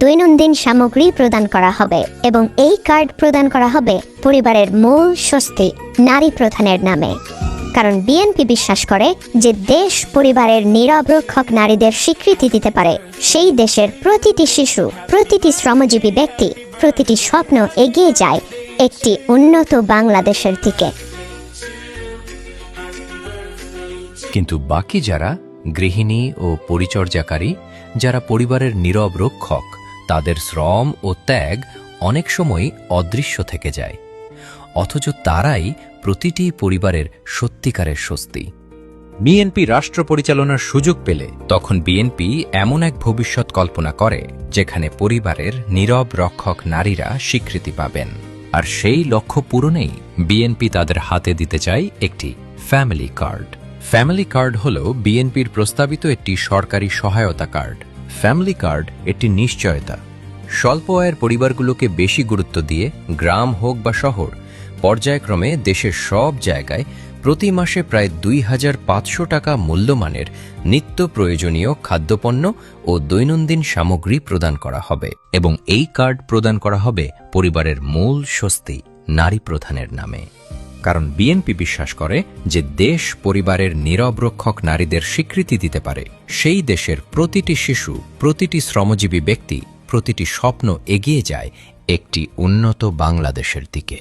দৈনন্দিন সামগ্রী প্রদান করা হবে এবং এই কার্ড প্রদান করা হবে পরিবারের মূল স্বস্তি, নারী প্রধানের নামে। কারণ বিএনপি বিশ্বাস করে যে দেশ পরিবারের নীরব নারীদের স্বীকৃতি দিতে পারে, সেই দেশের প্রতিটি শিশু, প্রতিটি শ্রমজীবী ব্যক্তি, প্রতিটি স্বপ্ন এগিয়ে যায় একটি উন্নত বাংলাদেশের দিকে। কিন্তু বাকি যারা গৃহিণী ও পরিচর্যাকারী, যারা পরিবারের নীরব রক্ষক তাদের শ্রম ও ত্যাগ অনেক সময় অদৃশ্য থেকে যায়, অথচ তারাই প্রতিটি পরিবারের সত্যিকারের স্বস্তি। বিএনপি রাষ্ট্র পরিচালনার সুযোগ পেলে তখন বিএনপি এমন এক ভবিষ্যৎ কল্পনা করে, যেখানে পরিবারের নীরব রক্ষক নারীরা স্বীকৃতি পাবেন। আর সেই লক্ষ্য পূরণেই বিএনপি তাদের হাতে দিতে চায় একটি ফ্যামিলি কার্ড। ফ্যামিলি কার্ড হল বিএনপির প্রস্তাবিত একটি সরকারি সহায়তা কার্ড ফ্যামিলি কার্ড একটি নিশ্চয়তা। স্বল্প আয়ের পরিবারগুলোকে বেশি গুরুত্ব দিয়ে গ্রাম হোক বা শহর, পর্যায়ক্রমে দেশের সব জায়গায় প্রতি মাসে প্রায় দুই হাজার পাঁচশো টাকা মূল্যমানের নিত্য প্রয়োজনীয় খাদ্যপণ্য ও দৈনন্দিন সামগ্রী প্রদান করা হবে এবং এই কার্ড প্রদান করা হবে পরিবারের মূল স্বস্তি, নারী প্রধানের নামে। কারণ বিএনপি বিশ্বাস করে যে দেশ পরিবারের নীরব রক্ষক নারীদের স্বীকৃতি দিতে পারে। সেই দেশের প্রতিটি শিশু, প্রতিটি শ্রমজীবী ব্যক্তি, প্রতিটি স্বপ্ন এগিয়ে যায় একটি উন্নত বাংলাদেশের দিকে।